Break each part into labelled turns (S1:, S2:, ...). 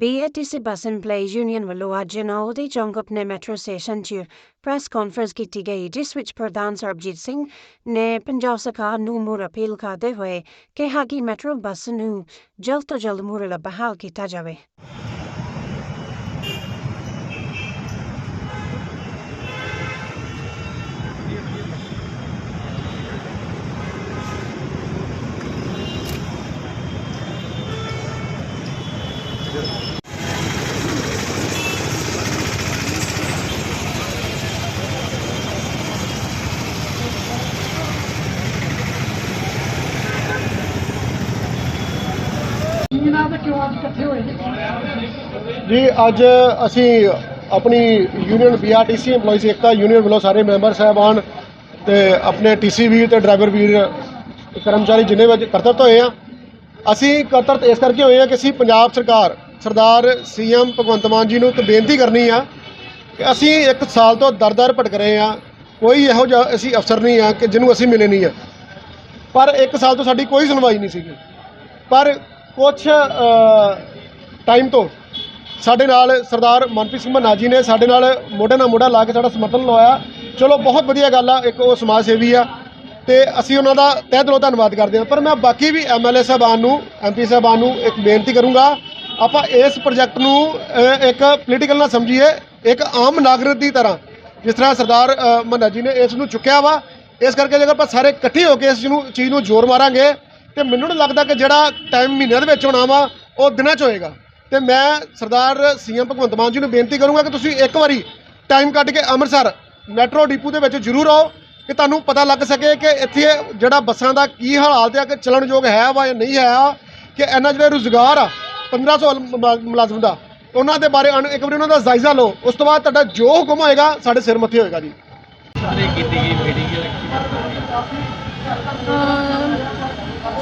S1: PRTC bus employees union ਵੱਲੋਂ ਅੱਜ ਨੌ ਦੇ ਚੌਂਕ ਆਪਣੇ ਮੈਟਰੋ ਸਟੇਸ਼ਨ 'ਚ ਪ੍ਰੈਸ ਕਾਨਫਰੰਸ ਕੀਤੀ ਗਈ ਜਿਸ ਵਿੱਚ ਪ੍ਰਧਾਨ ਸਰਬਜੀਤ ਸਿੰਘ ਨੇ ਪੰਜਾਬ ਸਰਕਾਰ ਨੂੰ ਮੁੜ ਅਪੀਲ ਕਰਦੇ ਹੋਏ ਕਿਹਾ ਕਿ ਮੈਟਰੋ ਬੱਸ ਨੂੰ ਜਲਦ ਤੋਂ ਜਲਦ ਮੁੜ ਬਹਾਲ ਕੀਤਾ ਜਾਵੇ ਹੋਏ
S2: ਜੀ, ਅੱਜ ਅਸੀਂ ਆਪਣੀ ਯੂਨੀਅਨ ਬੀਆਰਟੀਸੀ EMPLOYEES, ਏਕਤਾ ਯੂਨੀਅਨ ਵੱਲੋਂ ਸਾਰੇ ਮੈਂਬਰ ਸਾਹਿਬਾਨ ਤੇ ਆਪਣੇ ਟੀਸੀ ਵੀਰ ਤੇ ਡਰਾਈਵਰ ਵੀਰ, ਕਰਮਚਾਰੀ ਜਿੰਨੇ ਵੀ ਅੱਜ ਕਰਤਰਤ ਹੋਏ ਆ, ਅਸੀਂ ਕਰਤਰਤ ਇਸ ਕਰਕੇ ਹੋਏ ਆ ਕਿ ਅਸੀਂ ਪੰਜਾਬ ਸਰਕਾਰ, ਸਰਦਾਰ ਸੀਐਮ ਭਗਵੰਤ ਮਾਨ ਜੀ ਨੂੰ ਇੱਕ ਬੇਨਤੀ ਕਰਨੀ ਆ ਕਿ ਅਸੀਂ ਇੱਕ ਸਾਲ ਤੋਂ ਦਰ-ਦਰ ਭਟਕ ਰਹੇ ਆ, ਕੋਈ ਇਹੋ ਜਿਹਾ ਅਸੀਂ ਅਫਸਰ ਨਹੀਂ ਆ ਕਿ ਜਿਹਨੂੰ ਅਸੀਂ ਮਿਲੇ ਨਹੀਂ ਆ। ਪਰ ਇੱਕ ਸਾਲ ਤੋਂ ਸਾਡੀ ਕੋਈ ਸੁਣਵਾਈ ਨਹੀਂ ਸੀਗੀ। ਪਰ ਕੁਝ ਟਾਈਮ ਤੋਂ ਸਾਡੇ ਨਾਲ ਸਰਦਾਰ ਮਨਪ੍ਰੀਤ ਸਿੰਘ ਮੰਨਾ ਜੀ ਨੇ ਸਾਡੇ ਨਾਲ ਮੋਢੇ ਨਾਲ ਮੋਢਾ ਲਾ ਕੇ ਸਾਡਾ ਸਮਰਥਨ ਲਵਾਇਆ ਚਲੋ ਬਹੁਤ ਵਧੀਆ ਗੱਲ ਆ ਇੱਕ ਉਹ ਸਮਾਜ ਸੇਵੀ ਆ ਤੇ ਅਸੀਂ ਉਹਨਾਂ ਦਾ ਤਹਿ ਦਿਲੋਂ ਧੰਨਵਾਦ ਕਰਦੇ ਹਾਂ। ਪਰ ਮੈਂ ਬਾਕੀ ਵੀ ਐਮਐਲਏ ਸਾਹਿਬਾਨ ਨੂੰ ਐਮਪੀ ਸਾਹਿਬਾਨ ਨੂੰ ਇੱਕ ਬੇਨਤੀ ਕਰੂੰਗਾ ਆਪਾਂ ਇਸ ਪ੍ਰੋਜੈਕਟ ਨੂੰ ਇੱਕ ਪੋਲੀਟੀਕਲ ਨਾ ਸਮਝੀਏ ਇੱਕ ਆਮ ਨਾਗਰਿਕ ਦੀ ਤਰ੍ਹਾਂ ਜਿਸ ਤਰ੍ਹਾਂ ਸਰਦਾਰ ਅ, ਮੰਨਾ ਜੀ ਨੇ ਇਸ ਨੂੰ ਚੁੱਕਿਆ ਵਾ। ਇਸ ਕਰਕੇ ਜੇਕਰ ਆਪਾਂ ਸਾਰੇ ਇਕੱਠੇ ਹੋ ਕੇ ਇਸ ਨੂੰ ਚੀਜ਼ ਨੂੰ ਜ਼ੋਰ ਮਾਰਾਂਗੇ ਤੇ ਮੈਨੂੰ ਨਹੀਂ ਲੱਗਦਾ ਕਿ ਜਿਹੜਾ ਟਾਈਮ ਮਹੀਨਿਆਂ ਦੇ ਵਿੱਚ ਹੋਣਾ ਵਾ, ਉਹ ਦਿਨਾਂ 'ਚ ਹੋਏਗਾ। ਤੇ ਮੈਂ ਸਰਦਾਰ ਸੀਐਮ ਭਗਵੰਤ ਮਾਨ ਜੀ ਨੂੰ ਬੇਨਤੀ ਕਰੂੰਗਾ ਕਿ ਤੁਸੀਂ ਇੱਕ ਵਾਰੀ ਟਾਈਮ ਕੱਢ ਕੇ ਅੰਮ੍ਰਿਤਸਰ ਮੈਟਰੋ ਡਿਪੂ ਦੇ ਵਿੱਚ ਜ਼ਰੂਰ ਆਓ, ਕਿ ਤੁਹਾਨੂੰ ਪਤਾ ਲੱਗ ਸਕੇ ਕਿ ਇੱਥੇ ਜਿਹੜਾ ਬੱਸਾਂ ਦਾ ਕੀ ਹਾਲਾਤ ਹੈ ਕਿ ਚੱਲਣਯੋਗ ਹੈ ਵਾ ਜਾਂ ਨਹੀਂ ਹੈ, ਕਿ ਇਹਨਾਂ ਜਿਹੜਾ ਰੁਜ਼ਗਾਰ ਆ 1500 ਮੁਲਾ- ਮੁਲਾਜ਼ਮ ਦਾ, ਉਹਨਾਂ ਦੇ ਬਾਰੇ ਅਣ- ਇੱਕ ਵਾਰੀ ਉਹਨਾਂ ਦਾ ਜਾਇਜ਼ਾ ਲਓ। ਉਸ ਤੋਂ ਬਾਅਦ ਤੁਹਾਡਾ ਜੋ ਹੁਕਮ ਹੋਏਗਾ, ਸਾਡੇ ਸਿਰ ਮੱਥੇ ਹੋਏਗਾ ਜੀ।
S3: ਸਾਰੇ ਕੀਤੀ ਗਈ ਮੀਟਿੰਗ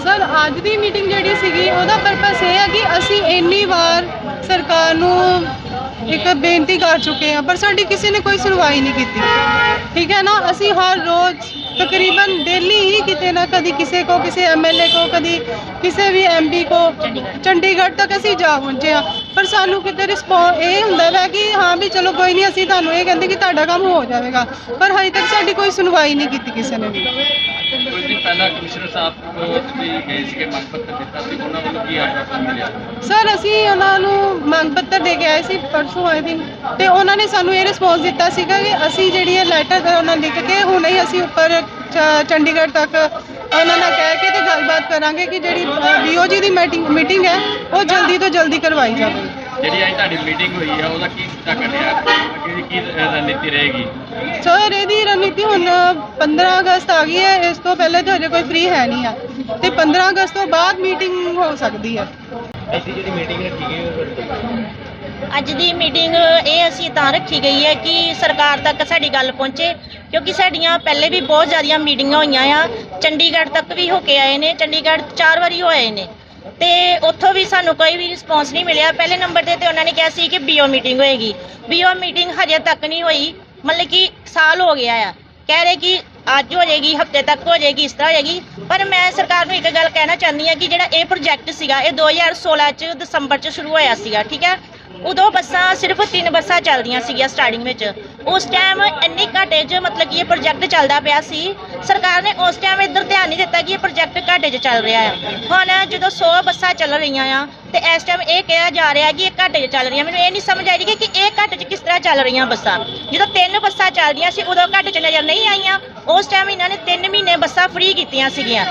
S4: ਸਰ, ਅੱਜ ਦੀ ਮੀਟਿੰਗ ਜਿਹੜੀ ਸੀਗੀ, ਉਹਦਾ ਪਰਪਸ ਇਹ ਹੈ ਕਿ ਅਸੀਂ ਇੰਨੀ ਵਾਰ ਸਰਕਾਰ ਨੂੰ ਇੱਕ ਬੇਨਤੀ ਕਰ ਚੁੱਕੇ ਹਾਂ, ਪਰ ਸਾਡੀ ਕਿਸੇ ਨੇ ਕੋਈ ਸੁਣਵਾਈ ਨਹੀਂ ਕੀਤੀ। ਠੀਕ ਹੈ ਨਾ? ਅਸੀਂ ਹਰ ਰੋਜ਼ ਤਕਰੀਬਨ ਡੇਲੀ ਹੀ ਕਿਤੇ ਨਾ ਕਦੀ ਕਿਸੇ ਕੋ, ਕਿਸੇ ਐਮਐਲਏ ਕੋ, ਕਦੀ ਕਿਸੇ ਵੀ ਐਮਪੀ ਕੋ, ਚੰਡੀਗੜ੍ਹ ਤੱਕ ਅਸੀਂ ਜਾ ਪਹੁੰਚੇ ਹਾਂ। ਪਰ ਸਾਨੂੰ ਕਿਤੇ ਰਿਸਪੌਂਸ ਇਹ ਹੁੰਦਾ ਹੈ ਕਿ ਹਾਂ ਵੀ ਚਲੋ ਕੋਈ ਨਹੀਂ ਅਸੀਂ ਤੁਹਾਨੂੰ ਇਹ ਕਹਿੰਦੇ ਕਿ ਤੁਹਾਡਾ ਕੰਮ ਹੋ ਜਾਵੇਗਾ। ਪਰ ਹਜੇ ਤੱਕ ਸਾਡੀ ਕੋਈ ਸੁਣਵਾਈ ਨਹੀਂ ਕੀਤੀ ਕਿਸੇ ਨੇ ਵੀ।
S3: ਕੁਝ ਦਿਨ ਪਹਿਲਾਂ ਕਮਿਸ਼ਨਰ ਸਾਹਿਬ ਕੋਲ ਤੁਸੀਂ ਗਏ ਸੀਗੇ ਮੰਗ ਪੱਤਰ ਦਿੱਤਾ ਸੀ ਉਹਨਾਂ ਵੱਲੋਂ ਕੀ ਆਸ਼ਵਾਸਨ ਮਿਲਿਆ?
S4: ਸਰ ਅਸੀਂ ਉਹਨਾਂ ਨੂੰ ਮੰਗ ਪੱਤਰ ਦੇ ਕੇ ਆਏ ਸੀ ਪਰਸੋਂ ਆਏ ਦਿਨ ਤੇ ਉਹਨਾਂ ਨੇ ਸਾਨੂੰ ਇਹ ਰਿਸਪੌਂਸ ਦਿੱਤਾ ਸੀਗਾ ਕਿ ਅਸੀਂ ਜਿਹੜੀ ਇਹ ਲੈਟਰ ਉਹਨਾਂ ਲਿਖ ਕੇ ਹੁਣੇ ਹੀ ਅਸੀਂ ਉੱਪਰ ਚ- ਚੰਡੀਗੜ੍ਹ ਤੱਕ ਉਹਨਾਂ ਨਾਲ ਕਹਿ ਕੇ ਤੇ ਗੱਲਬਾਤ ਕਰਾਂਗੇ ਕਿ ਜਿਹੜੀ ਬੀਓਜੀ ਦੀ ਮੀਟਿੰਗ ਹੈ ਉਹ ਜਲਦੀ ਤੋਂ ਜਲਦੀ ਕਰਵਾਈ ਜਾਵੇ।
S3: ਜਿਹੜੀ ਅੱਜ ਤੁਹਾਡੀ ਮੀਟਿੰਗ ਹੋਈ ਹੈ ਉਹਦਾ ਕੀ ਸਿੱਟਾ ਕੱਢਿਆ? ਅੱਗੇ ਕੀ ਰਣਨੀਤੀ ਰਹੇਗੀ?
S4: ਸਰ ਇਹਦੀ ਰਣਨੀਤੀ ਹੁਣ 15 ਅਗਸਤ ਆ ਗਈ ਹੈ ਇਸ ਤੋਂ ਪਹਿਲੇ ਤਾਂ ਹਜੇ ਕੋਈ ਫ੍ਰੀ ਹੈ ਨਹੀਂ ਆ। ਤੇ 15 ਅਗਸਤ ਤੋਂ ਬਾਅਦ ਮੀਟਿੰਗ ਹੋ ਸਕਦੀ ਹੈ।
S3: ਐਸੀ ਜਿਹੜੀ ਮੀਟਿੰਗ ਰੱਖੀ ਗਈ ਉਹ
S5: ਅੱਜ ਦੀ ਮੀਟਿੰਗ ਇਹ ਅਸੀਂ ਤਾਂ ਰੱਖੀ ਗਈ ਹੈ ਕਿ ਸਰਕਾਰ ਤੱਕ ਸਾਡੀ ਗੱਲ ਪਹੁੰਚੇ, ਕਿਉਂਕਿ ਸਾਡੀਆਂ ਪਹਿਲੇ ਵੀ ਬਹੁਤ ਜ਼ਿਆਦੀਆਂ ਮੀਟਿੰਗਾਂ ਹੋਈਆਂ ਆ। ਚੰਡੀਗੜ੍ਹ ਤੱਕ ਵੀ ਹੋ ਕੇ ਆਏ ਨੇ, ਚੰਡੀਗੜ੍ਹ ਚਾਰ ਵਾਰੀ ਹੋਏ ਨੇ। ਤੇ ਉੱਥੋਂ ਵੀ ਸਾਨੂੰ ਕੋਈ ਵੀ ਰਿਸਪੌਂਸ ਨਹੀਂ ਮਿਲਿਆ। ਪਹਿਲੇ ਨੰਬਰ ਤੇ ਤੇ ਉਹਨਾਂ ਨੇ ਕਿਹਾ ਸੀ ਕਿ ਬੀਓ ਮੀਟਿੰਗ ਹੋਏਗੀ। ਬੀਓ ਮੀਟਿੰਗ ਹਜੇ ਤੱਕ ਨਹੀਂ ਹੋਈ, ਮਤਲਬ ਕਿ ਸਾਲ ਹੋ ਗਿਆ ਆ। ਕਹਿ ਰਹੇ ਕਿ ਅੱਜ ਹੋ ਜਾਏਗੀ, ਹਫ਼ਤੇ ਤੱਕ ਹੋ ਜਾਏਗੀ, ਇਸ ਤਰ੍ਹਾਂ ਹੋ ਜਾਏਗੀ। ਪਰ ਮੈਂ ਸਰਕਾਰ ਨੂੰ ਇੱਕ ਗੱਲ ਕਹਿਣਾ ਚਾਹੁੰਦੀ ਹਾਂ ਕਿ ਜਿਹੜਾ ਇਹ ਪ੍ਰੋਜੈਕਟ ਸੀਗਾ, ਇਹ 2016 ਚ ਦਸੰਬਰ ਚ ਸ਼ੁਰੂ ਹੋਇਆ ਸੀਗਾ, ਠੀਕ ਹੈ? ਉਦੋਂ ਬੱਸਾਂ ਸਿਰਫ ਤਿੰਨ ਬੱਸਾਂ ਚੱਲਦੀਆਂ ਸੀਗੀਆਂ ਸਟਾਰਟਿੰਗ ਵਿੱਚ। ਉਸ ਟਾਈਮ ਇੰਨੀ ਘਾਟੇ 'ਚ ਮਤਲਬ ਕਿ ਇਹ ਪ੍ਰੋਜੈਕਟ ਚੱਲਦਾ ਪਿਆ ਸੀ। ਸਰਕਾਰ ਨੇ ਉਸ ਟਾਈਮ ਇੱਧਰ ਧਿਆਨ ਨਹੀਂ ਦਿੱਤਾ ਕਿ ਇਹ ਪ੍ਰੋਜੈਕਟ ਘਾਟੇ 'ਚ ਚੱਲ ਰਿਹਾ ਹੈ ਹੁਣ ਜਦੋਂ 100 ਬੱਸਾਂ ਚੱਲ ਰਹੀਆਂ ਆ, ਤੇ ਇਸ ਟਾਈਮ ਇਹ ਕਿਹਾ ਜਾ ਰਿਹਾ ਕਿ ਇਹ ਘਾਟੇ 'ਚ ਚੱਲ ਰਹੀਆਂ। ਮੈਨੂੰ ਇਹ ਨਹੀਂ ਸਮਝ ਆ ਰਹੀ ਕਿ ਇਹ ਘਾਟੇ 'ਚ ਕਿਸ ਤਰ੍ਹਾਂ ਚੱਲ ਰਹੀਆਂ ਬੱਸਾਂ। ਜਦੋਂ ਤਿੰਨ ਬੱਸਾਂ ਚੱਲਦੀਆਂ ਸੀ, ਉਦੋਂ ਘਾਟੇ 'ਚ ਨਜ਼ਰ ਨਹੀਂ ਆਈਆਂ। ਉਸ ਟਾਈਮ ਇਹਨਾਂ ਨੇ 3 ਮਹੀਨੇ ਬੱਸਾਂ ਫ੍ਰੀ ਕੀਤੀਆਂ ਸੀਗੀਆਂ।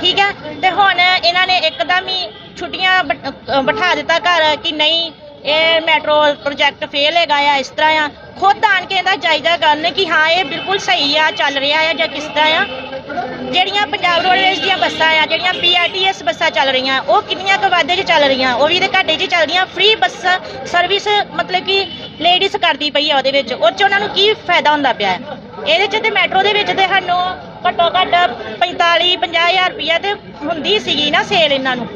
S5: ਠੀਕ ਹੈ? ਤੇ ਹੁਣ ਇਹਨਾਂ ਨੇ ਇੱਕਦਮ ਹੀ ਛੁੱਟੀਆਂ ਬਿਠਾ ਦਿੱਤਾ ਘਰ ਕਿ ਨਹੀਂ, ਇਹ ਮੈਟਰੋ ਪ੍ਰੋਜੈਕਟ ਫੇਲ ਹੈਗਾ ਆ, ਇਸ ਤਰ੍ਹਾਂ ਆ। ਖੁਦ ਆਣ ਕੇ ਇਹਦਾ ਜਾਇਜ਼ਾ ਕਰਨ ਕਿ ਹਾਂ, ਇਹ ਬਿਲਕੁਲ ਸਹੀ ਆ, ਚੱਲ ਰਿਹਾ ਆ ਜਾਂ ਕਿਸ ਤਰ੍ਹਾਂ ਆ। ਜਿਹੜੀਆਂ ਪੰਜਾਬ ਰੋਡਵੇਜ਼ ਦੀਆਂ ਬੱਸਾਂ ਆ, ਜਿਹੜੀਆਂ ਪੀਆਰਟੀਐਸ ਬੱਸਾਂ ਚੱਲ ਰਹੀਆਂ, ਉਹ ਕਿੰਨੀਆਂ ਕੁ ਵਾਧੇ 'ਚ ਚੱਲ ਰਹੀਆਂ, ਉਹ ਵੀ ਇਹਦੇ ਘਾਟੇ 'ਚ ਚੱਲਦੀਆਂ। ਫ੍ਰੀ ਬੱਸ ਸਰਵਿਸ ਮਤਲਬ ਕਿ ਲੇਡੀਜ਼ ਕਰਦੀ ਪਈ ਆ ਉਹਦੇ ਵਿੱਚ ਉਹ 'ਚ ਉਹਨਾਂ ਨੂੰ ਕੀ ਫਾਇਦਾ ਹੁੰਦਾ ਪਿਆ ਇਹਦੇ 'ਚ ਤੇ ਮੈਟਰੋ ਦੇ ਵਿੱਚ ਤੇ ਸਾਨੂੰ ਘੱਟੋ ਘੱਟ 45 50000 ਰੁਪਇਆ ਤੇ ਹੁੰਦੀ ਸੀਗੀ ਨਾ ਸੇਲ ਇਹਨਾਂ ਨੂੰ।